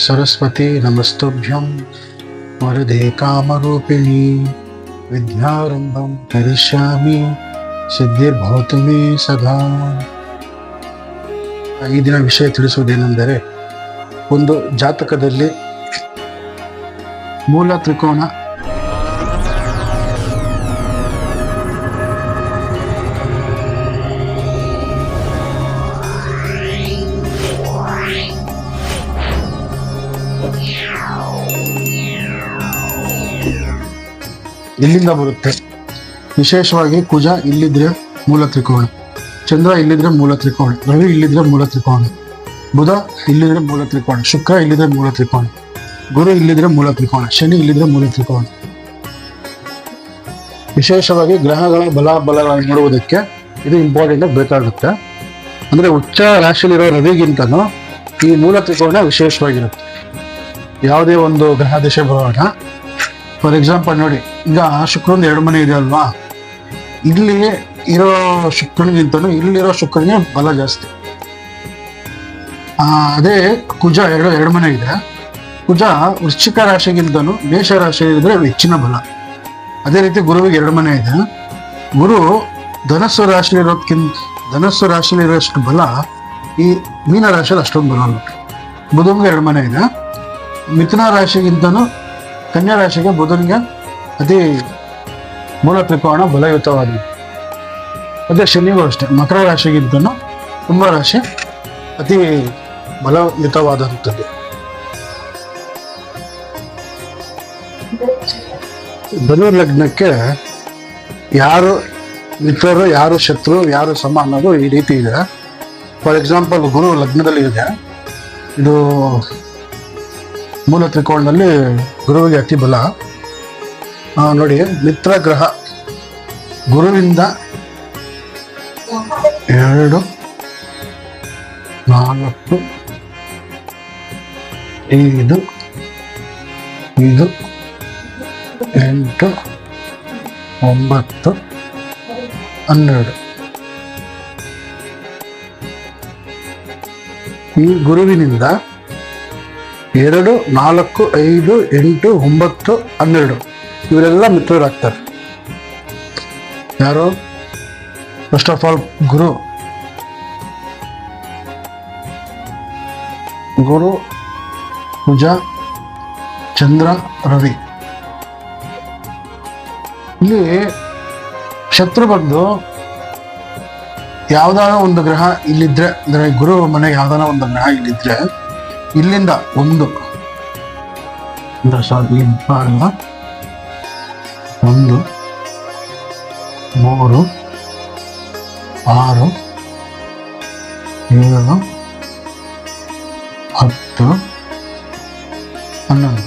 सरस्वती नमस्तुभ्यं वरदे कामरूपिणी विद्यारम्भं करिष्यामि ಸಿದ್ಧಿರ್ಭವತು ಮೇ ಸದಾ ಈ ದಿನ ವಿಷಯ ತಿಳಿಸುವುದೇನೆಂದರೆ ಒಂದು ಜಾತಕದಲ್ಲಿ ಮೂಲ ತ್ರಿಕೋನ ಇಲ್ಲಿಂದ ಬರುತ್ತೆ? ವಿಶೇಷವಾಗಿ ಕುಜ ಇಲ್ಲಿದ್ರೆ ಮೂಲ ತ್ರಿಕೋಣ ಚಂದ್ರ ಇಲ್ಲಿದ್ರೆ ಮೂಲ ತ್ರಿಕೋಣ ರವಿ ಇಲ್ಲಿದ್ರೆ ಮೂಲ ತ್ರಿಕೋಣ ಬುಧ ಇಲ್ಲಿದ್ರೆ ಮೂಲ ತ್ರಿಕೋಣ ಶುಕ್ರ ಇಲ್ಲಿದ್ರೆ ಮೂಲ ತ್ರಿಕೋಣ ಗುರು ಇಲ್ಲಿದ್ರೆ ಮೂಲ ತ್ರಿಕೋಣ ಶನಿ ಇಲ್ಲಿದ್ರೆ ಮೂಲ ತ್ರಿಕೋಣ ವಿಶೇಷವಾಗಿ ಗ್ರಹಗಳ ಬಲ ಬಲಗಳನ್ನು ನೋಡುವುದಕ್ಕೆ ಇದು ಇಂಪಾರ್ಟೆಂಟ್ ಆಗಿ ಬೇಕಾಗುತ್ತೆ. ಅಂದ್ರೆ ಉಚ್ಚ ರಾಶಿಯಲ್ಲಿರೋ ರವಿಗಿಂತನೂ ಈ ಮೂಲ ತ್ರಿಕೋಣ ವಿಶೇಷವಾಗಿರುತ್ತೆ. ಯಾವುದೇ ಒಂದು ಗ್ರಹ ದಿಶೆ ಬರೋಣ. ಫಾರ್ ಎಕ್ಸಾಂಪಲ್ ನೋಡಿ, ಈಗ ಶುಕ್ರನ ಎರಡು ಮನೆ ಇದೆ ಅಲ್ವಾ? ಇಲ್ಲಿ ಇರೋ ಶುಕ್ರನಿಗಿಂತನೂ ಇಲ್ಲಿರೋ ಶುಕ್ರನಿಗೆ ಬಲ ಜಾಸ್ತಿ. ಅದೇ ಕುಜ ಎರಡು ಎರಡು ಮನೆ ಇದೆ. ಕುಜ ವೃಶ್ಚಿಕ ರಾಶಿಗಿಂತನೂ ಮೇಷ ರಾಶಿ ಇದ್ರೆ ಹೆಚ್ಚಿನ ಬಲ. ಅದೇ ರೀತಿ ಗುರುವಿಗೆ ಎರಡು ಮನೆ ಇದೆ. ಗುರು ಧನಸ್ಸು ರಾಶಿಲಿರೋದ್ಕಿಂತ ಧನಸ್ಸು ರಾಶಿಲಿರೋಷ್ಟು ಬಲ ಈ ಮೀನ ರಾಶಿಯಲ್ಲಿ ಅಷ್ಟೊಂದು ಬರಲ್ಲ ಬುಧನ್ಗೆ ಎರಡು ಮನೆ ಇದೆ. ಮಿಥುನ ರಾಶಿಗಿಂತನೂ ಕನ್ಯಾ ರಾಶಿಗೆ ಬುಧನಿಗೆ ಅತಿ ಮೂಲ ತ್ರಿಕೋಣ ಬಲಯುತವಾಗಿದೆ. ಅದೇ ಶನಿಗೂ ಅಷ್ಟೇ, ಮಕರ ರಾಶಿಗಿಂತನೂ ಕುಂಭ ರಾಶಿ ಅತಿ ಬಲಯುತವಾದಂಥದ್ದು. ಧನು ಲಗ್ನಕ್ಕೆ ಯಾರು ಮಿತ್ರರು, ಯಾರು ಶತ್ರು, ಯಾರು ಸಮ ಅನ್ನೋದು ಈ ರೀತಿ ಇದೆ. ಫಾರ್ ಎಕ್ಸಾಂಪಲ್ ಗುರು ಲಗ್ನದಲ್ಲಿ ಇದೆ ಇದು ಮೂಲ ತ್ರಿಕೋಣದಲ್ಲಿ ಗುರುವಿಗೆ ಅತಿ ಬಲ. ನೋಡಿ ಮಿತ್ರ ಗ್ರಹ ಗುರುವಿಂದ ಎರಡು, ನಾಲ್ಕು, ಐದು ಇದು ಎಂಟು, ಒಂಬತ್ತು, ಹನ್ನೆರಡು. ಈ ಗುರುವಿನಿಂದ ಎರಡು, ನಾಲ್ಕು, ಐದು, ಎಂಟು, ಒಂಬತ್ತು, ಹನ್ನೆರಡು. ಇವರೆಲ್ಲ ಮಿತ್ರರಾಗ್ತಾರೆ. ಯಾರು? First of all Guru. Guru Kuja Chandra Ravi. ಇಲ್ಲಿ ಶತ್ರು ಬಂದು ಒಂದು ಗ್ರಹ ಇಲ್ಲಿದ್ರೆ, ಅಂದ್ರೆ ಗುರು ಮನೆಗೆ ಯಾವ್ದಾರ ಒಂದು ಗ್ರಹ ಇಲ್ಲಿದ್ರೆ ಇಲ್ಲಿಂದ ಒಂದು ಒಂದು, ಮೂರು, ಆರು, ಏಳು, ಹತ್ತು, ಹನ್ನೊಂದು.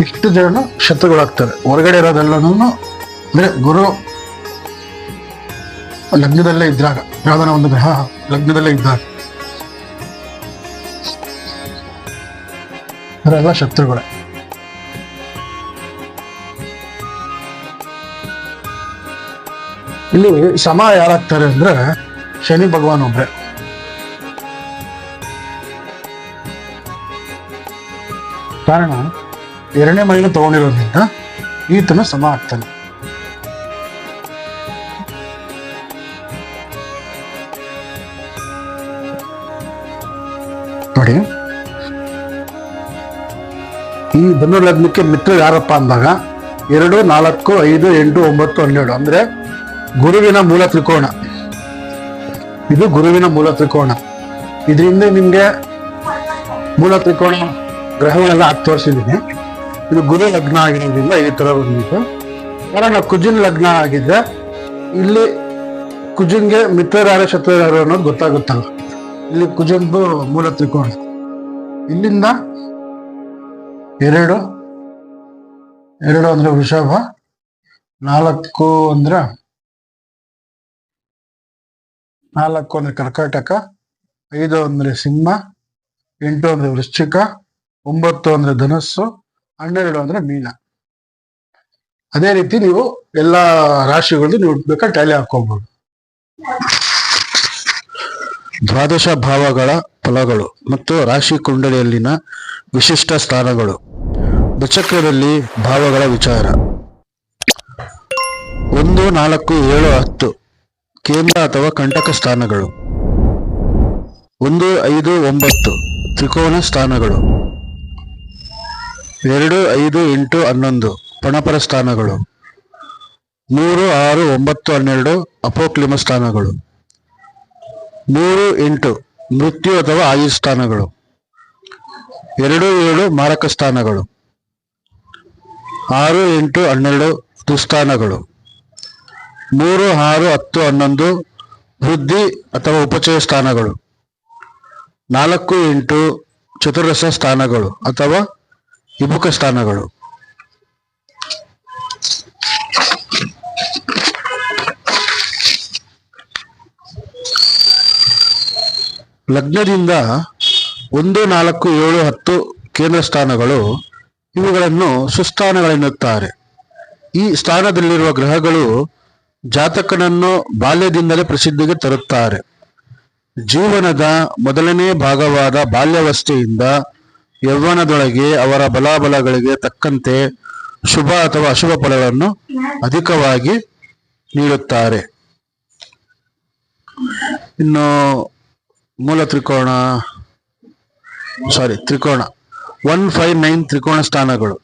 ಇಷ್ಟು ಜನ ಶತ್ರುಗಳಾಗ್ತಾರೆ. ಹೊರಗಡೆ ಇರೋದೆಲ್ಲನೂ ಅಂದ್ರೆ ಗುರು ಲಗ್ನದಲ್ಲೇ ಇದ್ದಾಗ, ಯಾವ್ದಾನ ಒಂದು ಗ್ರಹ ಲಗ್ನದಲ್ಲೇ ಇದ್ದಾಗ. ಅವರೆಲ್ಲ ಶತ್ರುಗಳೇ. ಇಲ್ಲಿ ಸಮ ಯಾರಾಗ್ತಾರೆ ಅಂದ್ರೆ ಶನಿ ಭಗವಾನ್ ಒಬ್ರೆ. ಕಾರಣ, ಎರಡನೇ ಮೈನ ತಗೊಂಡಿರೋದ್ರಿಂದ ಈತನು ಸಮ ಆಗ್ತಾನೆ. ಈ ಧನು ಲಗ್ನಕ್ಕೆ ಮಿತ್ರ ಯಾರಪ್ಪ ಅಂದಾಗ ಎರಡು, ನಾಲ್ಕು, ಐದು, ಎಂಟು, ಒಂಬತ್ತು, ಹನ್ನೆರಡು ಅಂದ್ರೆ ಗುರುವಿನ ಮೂಲ ತ್ರಿಕೋಣ ಇದು ಗುರುವಿನ ಮೂಲ ತ್ರಿಕೋಣ ಇದರಿಂದ ನಿಮ್ಗೆ ಮೂಲ ತ್ರಿಕೋಣ ಗ್ರಹಗಳೆಲ್ಲ ಹಾಕಿ ತೋರಿಸಿದ್ದೀನಿ ಇದು ಗುರು ಲಗ್ನ ಆಗಿರೋದ್ರಿಂದ ಈ ತರ ಬಂದಿತ್ತು. ಕಾರಣ ಕುಜಿನ್ ಲಗ್ನ ಆಗಿದ್ರೆ ಇಲ್ಲಿ ಕುಜಿನ್ಗೆ ಮಿತ್ರರಾರ, ಶತ್ರುರಾರು ಅನ್ನೋದು ಗೊತ್ತಾಗುತ್ತಲ್ಲ. ಇಲ್ಲಿ ಕುಜನ್ದು ಮೂಲ ತ್ರಿಕೋಣ ಇಲ್ಲಿಂದ ಎರಡು. ಎರಡು ಅಂದ್ರೆ ವೃಷಭ. ನಾಲ್ಕು ಅಂದ್ರೆ ನಾಲ್ಕು ಅಂದ್ರೆ ಕರ್ಕಾಟಕ. ಐದು ಅಂದ್ರೆ ಸಿಂಹ. ಎಂಟು ಅಂದ್ರೆ ವೃಶ್ಚಿಕ. ಒಂಬತ್ತು ಅಂದ್ರೆ ಧನಸ್ಸು. ಹನ್ನೆರಡು ಅಂದ್ರೆ ಮೀನ. ಅದೇ ರೀತಿ ನೀವು ಎಲ್ಲಾ ರಾಶಿಗಳು ನೀವು ಬೇಕಾದ್ರೆ ಟ್ಯಾಲಿ ಹಾಕೋಬಹುದು ದ್ವಾದಶ ಭಾವಗಳ ಫಲಗಳು ಮತ್ತು ರಾಶಿ ಕುಂಡಲಿಯಲ್ಲಿನ ವಿಶಿಷ್ಟ ಸ್ಥಾನಗಳು. ದ್ವಿಚಕ್ರದಲ್ಲಿ ಭಾವಗಳ ವಿಚಾರ. ಒಂದು, ನಾಲ್ಕು, ಏಳು, ಹತ್ತು. ಕೇಂದ್ರ ಅಥವಾ ಕಂಟಕ ಸ್ಥಾನಗಳು. ಒಂದು, ಐದು, ಒಂಬತ್ತು. ತ್ರಿಕೋನ ಸ್ಥಾನಗಳು. ಎರಡು, ಐದು, ಎಂಟು, ಹನ್ನೊಂದು. ಪಣಪರ ಸ್ಥಾನಗಳು. ಮೂರು, ಆರು, ಒಂಬತ್ತು, ಹನ್ನೆರಡು. ಅಪೋಕ್ಲಿಮ ಸ್ಥಾನಗಳು. ಮೂರು, ಎಂಟು. ಮೃತ್ಯು ಅಥವಾ ಆಯು ಸ್ಥಾನಗಳು. ಎರಡು ಏಳು ಮಾರಕ ಸ್ಥಾನಗಳು ಆರು, ಎಂಟು, ಹನ್ನೆರಡು ದುಸ್ಥಾನಗಳು. ಮೂರು, ಆರು, ಹತ್ತು, ಹನ್ನೊಂದು ವೃದ್ಧಿ ಅಥವಾ ಉಪಚಯ ಸ್ಥಾನಗಳು. ನಾಲ್ಕು, ಎಂಟು ಚತುರಸ ಸ್ಥಾನಗಳು ಅಥವಾ ಇಬುಕ ಸ್ಥಾನಗಳು. ಲಗ್ನದಿಂದ ಒಂದು, ನಾಲ್ಕು, ಏಳು, ಹತ್ತು ಕೇಂದ್ರ ಸ್ಥಾನಗಳು ಇವುಗಳನ್ನು ಸುಸ್ಥಾನಗಳೆನ್ನುತ್ತಾರೆ. ಈ ಸ್ಥಾನದಲ್ಲಿರುವ ಗ್ರಹಗಳು ಜಾತಕನನ್ನು ಬಾಲ್ಯದಿಂದಲೇ ಪ್ರಸಿದ್ಧಿಗೆ ತರುತ್ತಾರೆ. ಜೀವನದ ಮೊದಲನೇ ಭಾಗವಾದ ಬಾಲ್ಯಾವಸ್ಥೆಯಿಂದ ಯೌವನದೊಳಗೆ ಅವರ ಬಲಾಬಲಗಳಿಗೆ ತಕ್ಕಂತೆ ಶುಭ ಅಥವಾ ಅಶುಭ ಫಲಗಳನ್ನು ಅಧಿಕವಾಗಿ ನೀಡುತ್ತಾರೆ. ಇನ್ನು ಮೂಲ ತ್ರಿಕೋಣ ಸಾರಿ ತ್ರಿಕೋಣ. ಒನ್ ಫೈವ್ ನೈನ್ ತ್ರಿಕೋಣ ಸ್ಥಾನಗಳು,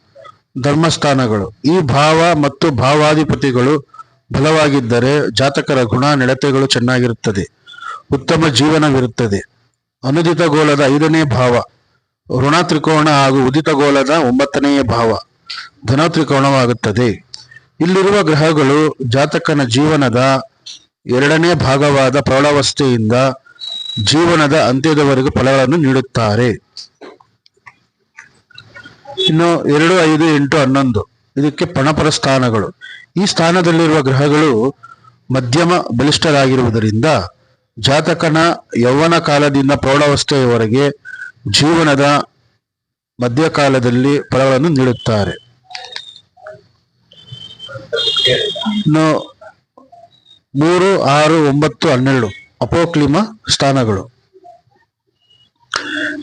ಧರ್ಮಸ್ಥಾನಗಳು. ಈ ಭಾವ ಮತ್ತು ಭಾವಾಧಿಪತಿಗಳು ಬಲವಾಗಿದ್ದರೆ ಜಾತಕರ ಗುಣ ನಡತೆಗಳು ಚೆನ್ನಾಗಿರುತ್ತದೆ. ಉತ್ತಮ ಜೀವನವಿರುತ್ತದೆ. ಅನುದಿತ ಗೋಲದ ಐದನೇ ಭಾವ, ಋಣ ತ್ರಿಕೋಣ ಹಾಗೂ ಉದಿತ ಗೋಲದ ಒಂಬತ್ತನೆಯ ಭಾವ, ಧನ ತ್ರಿಕೋಣವಾಗುತ್ತದೆ. ಇಲ್ಲಿರುವ ಗ್ರಹಗಳು ಜಾತಕನ ಜೀವನದ ಎರಡನೇ ಭಾಗವಾದ ಪ್ರೌಢಾವಸ್ಥೆಯಿಂದ ಜೀವನದ ಅಂತ್ಯದವರೆಗೂ ಫಲಗಳನ್ನು ನೀಡುತ್ತಾರೆ. ಇನ್ನು ಎರಡು, ಐದು, ಎಂಟು, ಹನ್ನೊಂದು. ಇದಕ್ಕೆ ಪಣಪರ ಸ್ಥಾನಗಳು. ಈ ಸ್ಥಾನದಲ್ಲಿರುವ ಗ್ರಹಗಳು ಮಧ್ಯಮ ಬಲಿಷ್ಠರಾಗಿರುವುದರಿಂದ ಜಾತಕನ ಯೌವನ ಕಾಲದಿಂದ ಪ್ರೌಢಾವಸ್ಥೆಯವರೆಗೆ ಜೀವನದ ಮಧ್ಯಕಾಲದಲ್ಲಿ ಫಲಗಳನ್ನು ನೀಡುತ್ತಾರೆ. ಇನ್ನು ಮೂರು, ಆರು, ಒಂಬತ್ತು, ಹನ್ನೆರಡು. ಅಪೋಕ್ಲಿಮ ಸ್ಥಾನಗಳು.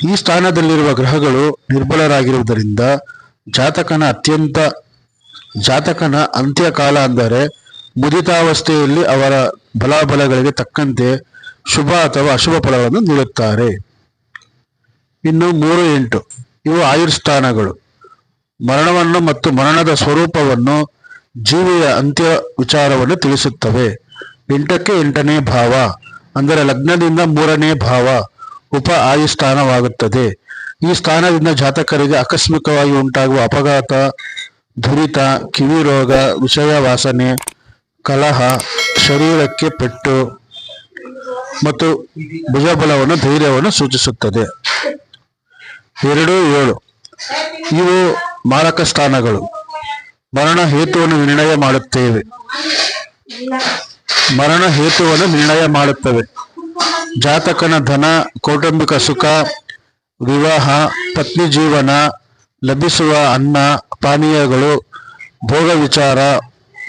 ಈ ಸ್ಥಾನದಲ್ಲಿರುವ ಗ್ರಹಗಳು ನಿರ್ಬಲರಾಗಿರುವುದರಿಂದ ಜಾತಕನ ಅತ್ಯಂತ, ಜಾತಕನ ಅಂತ್ಯಕಾಲ ಅಂದರೆ ಮುದಿತಾವಸ್ಥೆಯಲ್ಲಿ ಅವರ ಬಲಾಬಲಗಳಿಗೆ ತಕ್ಕಂತೆ ಶುಭ ಅಥವಾ ಅಶುಭ ಫಲಗಳನ್ನು ನೀಡುತ್ತಾರೆ. ಇನ್ನು ಮೂರು ಎಂಟು, ಇವು ಆಯುರ್ಸ್ಥಾನಗಳು. ಮರಣವನ್ನು ಮತ್ತು ಮರಣದ ಸ್ವರೂಪವನ್ನು ಜೀವಿಯ ಅಂತ್ಯ ವಿಚಾರವನ್ನು ತಿಳಿಸುತ್ತವೆ. ಎಂಟಕ್ಕೆ ಎಂಟನೇ ಭಾವ. ಅಂದರೆ ಲಗ್ನದಿಂದ ಮೂರನೇ ಭಾವ ಉಪ ಆಯು ಸ್ಥಾನವಾಗುತ್ತದೆ ಈ ಸ್ಥಾನದಿಂದ ಜಾತಕರಿಗೆ ಆಕಸ್ಮಿಕವಾಗಿ ಉಂಟಾಗುವ ಅಪಘಾತ, ದುರಿತ ಕಿವಿ ರೋಗ ವಿಷಯ ವಾಸನೆ, ಕಲಹ, ಶರೀರಕ್ಕೆ ಪೆಟ್ಟು ಮತ್ತು ಭುಜಬಲವನ್ನು, ಧೈರ್ಯವನ್ನು ಸೂಚಿಸುತ್ತದೆ. ಎರಡು, ಏಳು. ಇವು ಮಾರಕ ಸ್ಥಾನಗಳು. ಮರಣ ಹೇತುವನ್ನು ನಿರ್ಣಯ ಮಾಡುತ್ತೇವೆ. ಮರಣ ಹೇತುವನ್ನು ನಿರ್ಣಯ ಮಾಡುತ್ತವೆ. ಜಾತಕನ ಧನ, ಕೌಟುಂಬಿಕ ಸುಖ, ವಿವಾಹ, ಪತ್ನಿ ಜೀವನ, ಲಭಿಸುವ ಅನ್ನ, ಪಾನೀಯಗಳು, ಭೋಗ ವಿಚಾರ,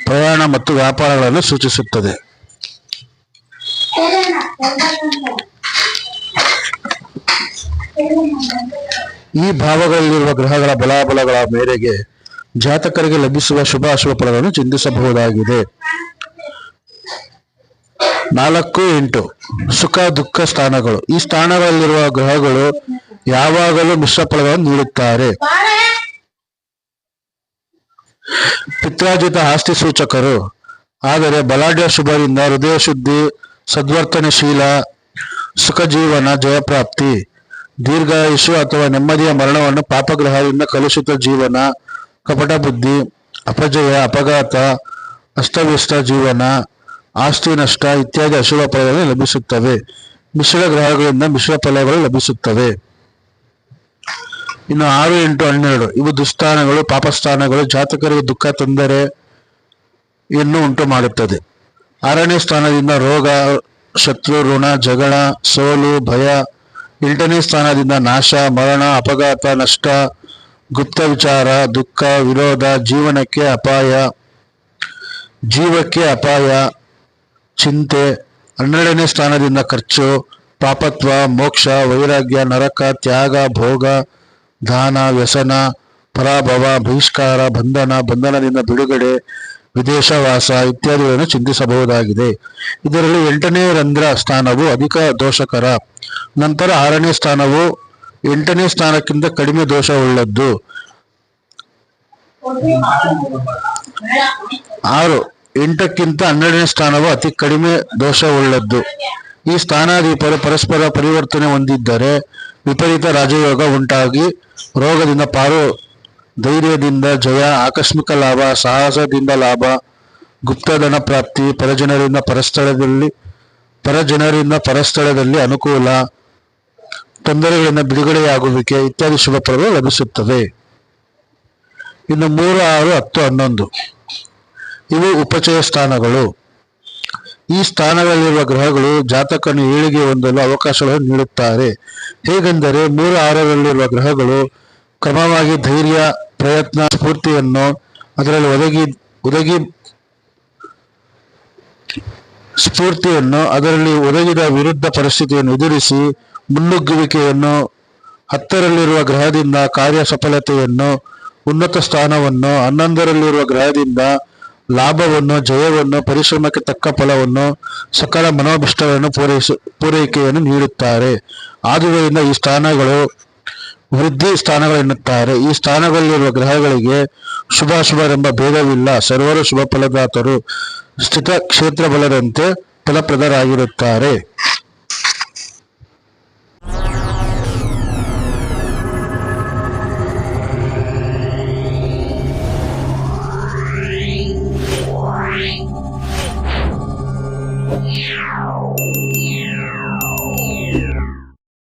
ಪ್ರಯಾಣ ಮತ್ತು ವ್ಯಾಪಾರಗಳನ್ನು ಸೂಚಿಸುತ್ತದೆ. ಈ ಭಾವಗಳಲ್ಲಿರುವ ಗ್ರಹಗಳ ಬಲಾಬಲಗಳ ಮೇರೆಗೆ ಜಾತಕರಿಗೆ ಲಭಿಸುವ ಶುಭ ಅಶುಭ ಫಲಗಳನ್ನು ಚಿಂತಿಸಬಹುದಾಗಿದೆ. ನಾಲ್ಕು ಎಂಟು. ಸುಖ, ದುಃಖ ಸ್ಥಾನಗಳು. ಈ ಸ್ಥಾನಗಳಲ್ಲಿರುವ ಗ್ರಹಗಳು ಯಾವಾಗಲೂ ಮಿಶ್ರ ಫಲಗಳನ್ನು ನೀಡುತ್ತಾರೆ. ಪಿತ್ರಾಜಿತ ಆಸ್ತಿ ಸೂಚಕರು. ಆದರೆ ಬಲಾಢ್ಯ ಶುಭರಿಂದ ಹೃದಯ ಶುದ್ಧಿ, ಸದ್ವರ್ತನಶೀಲ, ಸುಖ ಜೀವನ, ಜಯಪ್ರಾಪ್ತಿ ದೀರ್ಘಾಯುಷು ಅಥವಾ ನೆಮ್ಮದಿಯ ಮರಣವನ್ನು ಪಾಪಗ್ರಹದಿಂದ ಕಲುಷಿತ ಜೀವನ ಕಪಟ ಬುದ್ಧಿ ಅಪಜಯ, ಅಪಘಾತ, ಅಸ್ತವ್ಯಸ್ತ ಜೀವನ ಆಸ್ತಿ, ನಷ್ಟ ಇತ್ಯಾದಿ ಅಶುಭ ಫಲಗಳು ಲಭಿಸುತ್ತವೆ. ಮಿಶ್ರ ಗ್ರಹಗಳಿಂದ ಮಿಶ್ರ ಫಲಗಳು ಲಭಿಸುತ್ತವೆ. ಇನ್ನು ಆರು, ಎಂಟು, ಹನ್ನೆರಡು. ಇವು ದುಸ್ಥಾನಗಳು, ಪಾಪಸ್ಥಾನಗಳು, ಜಾತಕರಿಗೆ ದುಃಖ, ತೊಂದರೆ ಯನ್ನು ಉಂಟು ಮಾಡುತ್ತದೆ. ಆರನೇ ಸ್ಥಾನದಿಂದ ರೋಗ, ಶತ್ರು, ಋಣ, ಜಗಳ, ಸೋಲು, ಭಯ. ಎಂಟನೇ ಸ್ಥಾನದಿಂದ ನಾಶ, ಮರಣ, ಅಪಘಾತ, ನಷ್ಟ, ಗುಪ್ತ ವಿಚಾರ, ದುಃಖ, ವಿರೋಧ, ಜೀವನಕ್ಕೆ ಅಪಾಯ. ಜೀವಕ್ಕೆ ಅಪಾಯ. ಚಿಂತೆ, ಹನ್ನೆರಡನೇ ಸ್ಥಾನದಿಂದ ಖರ್ಚು, ಪಾಪತ್ವ, ಮೋಕ್ಷ, ವೈರಾಗ್ಯ, ನರಕ, ತ್ಯಾಗ, ಭೋಗ, ದಾನ, ವ್ಯಸನ, ಪರಾಭವ, ಬಹಿಷ್ಕಾರ, ಬಂಧನ, ಬಂಧನದಿಂದ ಬಿಡುಗಡೆ ವಿದೇಶವಾಸ ಇತ್ಯಾದಿಗಳನ್ನು ಚಿಂತಿಸಬಹುದಾಗಿದೆ. ಇದರಲ್ಲಿ ಎಂಟನೇ ರಂಧ್ರ ಸ್ಥಾನವು ಅಧಿಕ ದೋಷಕರ. ನಂತರ ಆರನೇ ಸ್ಥಾನವು ಎಂಟನೇ ಸ್ಥಾನಕ್ಕಿಂತ ಕಡಿಮೆ ದೋಷವುಳ್ಳದ್ದು. ಆರು. ಎಂಟಕ್ಕಿಂತ ಹನ್ನೆರಡನೇ ಸ್ಥಾನವು ಅತಿ ಕಡಿಮೆ ದೋಷವುಳ್ಳದ್ದು. ಈ ಸ್ಥಾನಾಧಿಪರು ಪರಸ್ಪರ ಪರಿವರ್ತನೆ ಹೊಂದಿದ್ದರೆ ವಿಪರೀತ ರಾಜಯೋಗ ಉಂಟಾಗಿ ರೋಗದಿಂದ ಪಾರು, ಧೈರ್ಯದಿಂದ ಜಯ, ಆಕಸ್ಮಿಕ ಲಾಭ, ಸಾಹಸದಿಂದ ಲಾಭ, ಗುಪ್ತಧನ ಪ್ರಾಪ್ತಿ, ಪರಜನರಿಂದ ಪರಸ್ಥಳದಲ್ಲಿ ಪರಜನರಿಂದ ಪರಸ್ಥಳದಲ್ಲಿ ಅನುಕೂಲ, ತೊಂದರೆಗಳಿಂದ ಬಿಡುಗಡೆಯಾಗುವಿಕೆ ಇತ್ಯಾದಿ ಶುಭ ಲಭಿಸುತ್ತದೆ ಇನ್ನು ಮೂರು, ಆರು, ಹತ್ತು, ಹನ್ನೊಂದು. ಇವು ಉಪಚಯ ಸ್ಥಾನಗಳು. ಈ ಸ್ಥಾನಗಳಲ್ಲಿರುವ ಗ್ರಹಗಳು ಜಾತಕನ ಏಳಿಗೆ ಹೊಂದಲು ಅವಕಾಶಗಳನ್ನು ನೀಡುತ್ತಾರೆ. ಹೇಗೆಂದರೆ ಮೂರು ಆರರಲ್ಲಿರುವ ಗ್ರಹಗಳು ಕ್ರಮವಾಗಿ ಧೈರ್ಯ, ಪ್ರಯತ್ನ, ಸ್ಫೂರ್ತಿಯನ್ನು ಅದರಲ್ಲಿ ಒದಗಿ ಒದಗಿ ಸ್ಫೂರ್ತಿಯನ್ನು ಅದರಲ್ಲಿ ಒದಗಿದ ವಿರುದ್ಧ ಪರಿಸ್ಥಿತಿಯನ್ನು ಎದುರಿಸಿ ಮುನ್ನುಗ್ಗುವಿಕೆಯನ್ನು, ಹತ್ತರಲ್ಲಿರುವ ಗ್ರಹದಿಂದ ಕಾರ್ಯ ಸಫಲತೆಯನ್ನು ಉನ್ನತ ಸ್ಥಾನವನ್ನು, ಹನ್ನೊಂದರಲ್ಲಿರುವ ಗ್ರಹದಿಂದ ಲಾಭವನ್ನು, ಜಯವನ್ನು, ಪರಿಶ್ರಮಕ್ಕೆ ತಕ್ಕ ಫಲವನ್ನು, ಸಕಲ ಮನೋಭಿಷ್ಟಗಳನ್ನು ಪೂರೈಸ, ಪೂರೈಕೆಯನ್ನು ನೀಡುತ್ತಾರೆ. ಆದುದರಿಂದ ಈ ಸ್ಥಾನಗಳು ವೃದ್ಧಿ ಸ್ಥಾನಗಳೆನ್ನುತ್ತಾರೆ. ಈ ಸ್ಥಾನಗಳಲ್ಲಿರುವ ಗ್ರಹಗಳಿಗೆ ಶುಭ ಶುಭಾಶುಭರೆಂಬ ಭೇದವಿಲ್ಲ. ಸರ್ವರು ಶುಭ ಫಲದಾತರು, ಸ್ಥಿತ ಕ್ಷೇತ್ರ ಬಲದಂತೆ ಫಲಪ್ರದರಾಗಿರುತ್ತಾರೆ.